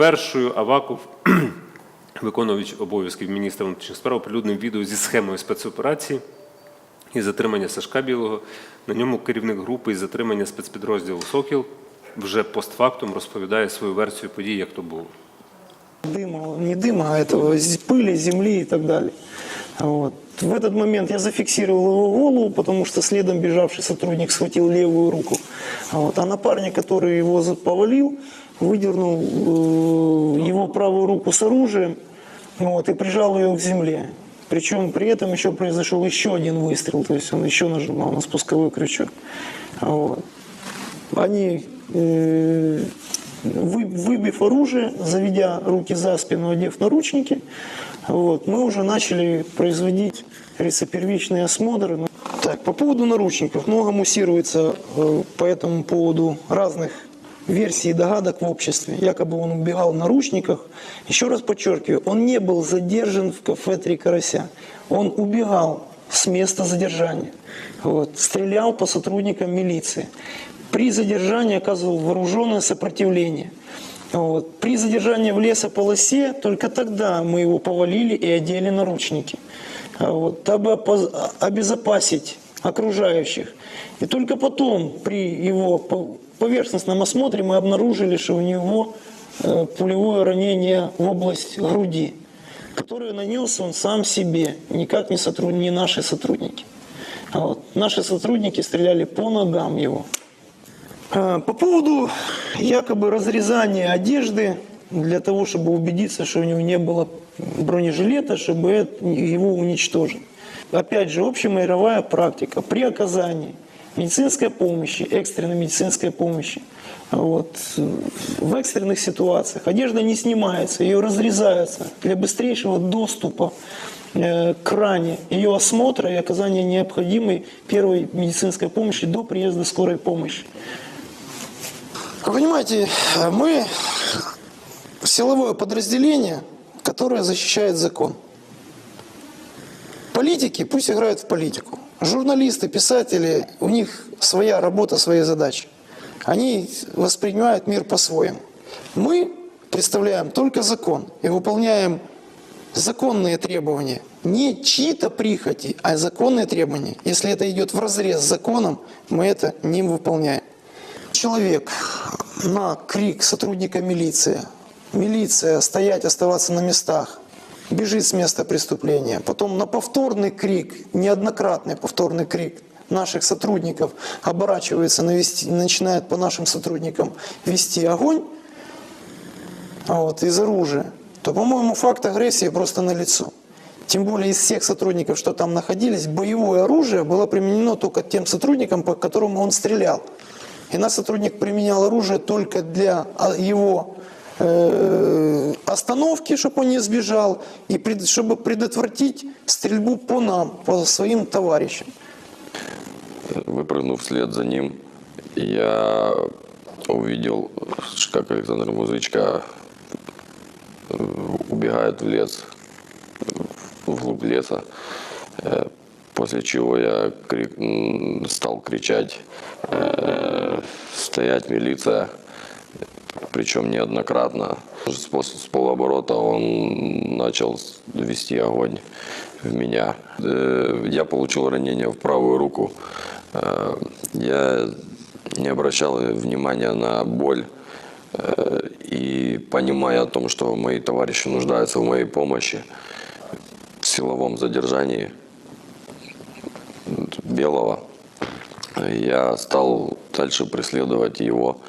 Першою Аваков, виконувач обов'язків міністра внутрішніх справ, оприлюднив відео зі схемою спецоперації і затримання Сашка Білого. На ньому керівник групи із затримання спецпідрозділу Сокіл вже постфактум розповідає свою версію подій, як то було. дыма, не дыма, а этого з- пыли, земли и так далее. Вот. В этот момент я зафиксировал его голову, потому что следом бежавший сотрудник схватил левую руку. Вот. А напарник, который его повалил, выдернул э, его правую руку с оружием вот, и прижал ее к земле. Причем при этом еще произошел еще один выстрел, то есть он еще нажимал на спусковой крючок. Вот. Они, э, вы- выбив оружие, заведя руки за спину, одев наручники, вот, мы уже начали производить, как говорится, первичный осмотр. Так, по поводу наручников. Много муссируется э, по этому поводу разных версий и догадок в обществе. Якобы он убегал в наручниках. Еще раз подчеркиваю, он не был задержан в кафе «Три карася». Он убегал с места задержания. Вот, стрелял по сотрудникам милиции. При задержании оказывал вооруженное сопротивление. Вот. При задержании в лесополосе только тогда мы его повалили и одели наручники. Вот, дабы обезопасить окружающих. И только потом при его по- поверхностном осмотре мы обнаружили, что у него э, пулевое ранение в область груди, которое нанес он сам себе, никак не, сотруд- не наши сотрудники. А вот. Наши сотрудники стреляли по ногам его. А, По поводу якобы разрезания одежды для того, чтобы убедиться, что у него не было бронежилета, чтобы его уничтожить. Опять же, общемировая практика при оказании медицинской помощи, экстренной медицинской помощи, вот, в экстренных ситуациях одежда не снимается, ее разрезается для быстрейшего доступа э, к ране, ее осмотра и оказания необходимой первой медицинской помощи до приезда скорой помощи. Вы понимаете, мы силовое подразделение, которое защищает закон. Политики пусть играют в политику. Журналисты, писатели, у них своя работа, свои задачи. Они воспринимают мир по-своему. Мы представляем только закон и выполняем законные требования. Не чьи-то прихоти, а законные требования. Если это идет в разрез с законом, мы это не выполняем. Человек на крик сотрудника милиции, милиция, стоять, оставаться на местах, бежит с места преступления. Потом на повторный крик, неоднократный повторный крик наших сотрудников оборачивается, навести, начинает по нашим сотрудникам вести огонь а вот, из оружия, то, по-моему, факт агрессии просто налицо. Тем более из всех сотрудников, что там находились, боевое оружие было применено только тем сотрудникам, по которому он стрелял. И наш сотрудник применял оружие только для а, его э, остановки, чтобы он не сбежал, и пред- чтобы предотвратить стрельбу по нам, по своим товарищам. Выпрыгнув вслед за ним, я увидел, как Александр Музычка убегает в лес, вглубь леса. Э, После чего я крик- стал кричать э, «Стоять, милиция!» Причем неоднократно. С полоборота он начал вести огонь в меня. Э, Я получил ранение в правую руку. Э, Я не обращал внимания на боль. Э, И понимая о том, что мои товарищи нуждаются в моей помощи, в силовом задержании Белого, я стал дальше преследовать его.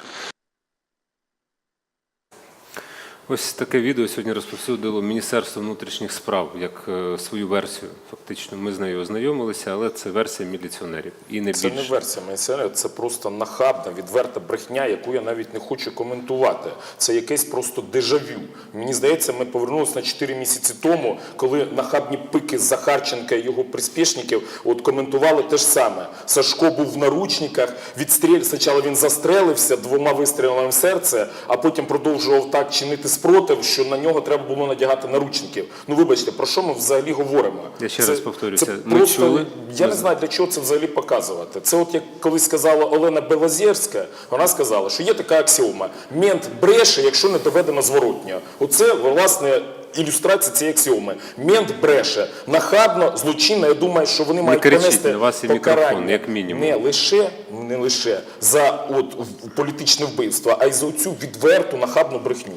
Ось таке відео сьогодні розповсюдило Міністерство внутрішніх справ як е, свою версію. Фактично, ми з нею ознайомилися, але це версія міліціонерів і не Це більше. не версія Майсера, це просто нахабна, відверта брехня, яку я навіть не хочу коментувати. Це якесь просто дежавю. Мені здається, ми повернулися на 4 місяці тому, коли нахабні пики Захарченка і його приспішників от коментували те ж саме. Сашко був в наручниках, відстріль. Спочатку він застрелився двома вистрілами в серце, а потім продовжував так чинити спротив, що на нього треба було надягати наручників. Ну вибачте, про що ми взагалі говоримо? Я ще раз повторюся, Це ми просто, чули, я не знаю, для чого це взагалі показувати. Це от як колись сказала Олена Белозєрська, вона сказала, що є така аксіома: мент бреше, якщо не доведено зворотньо. Оце власне. Ілюстрація цієї аксіоми. Мент бреше нахабно, злочинно. Я думаю, що вони мають кричіть, понести вас є покарання мікрофон, як мінімум. не лише не лише за от політичне вбивство, а й за цю відверту нахабну брехню.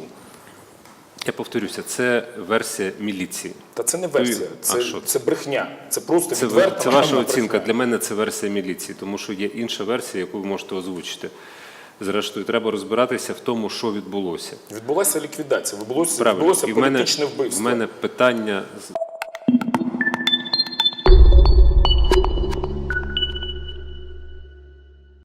Я повторюся, це версія міліції. Та це не версія, це а що? це брехня. Це просто Це, відверта це ваша оцінка. брехня. Для мене це версія міліції, тому що є інша версія, яку ви можете озвучити. Зрештою, треба розбиратися в тому, що відбулося. Відбулася ліквідація, відбулося, відбулося політичне вбивство. У мене питання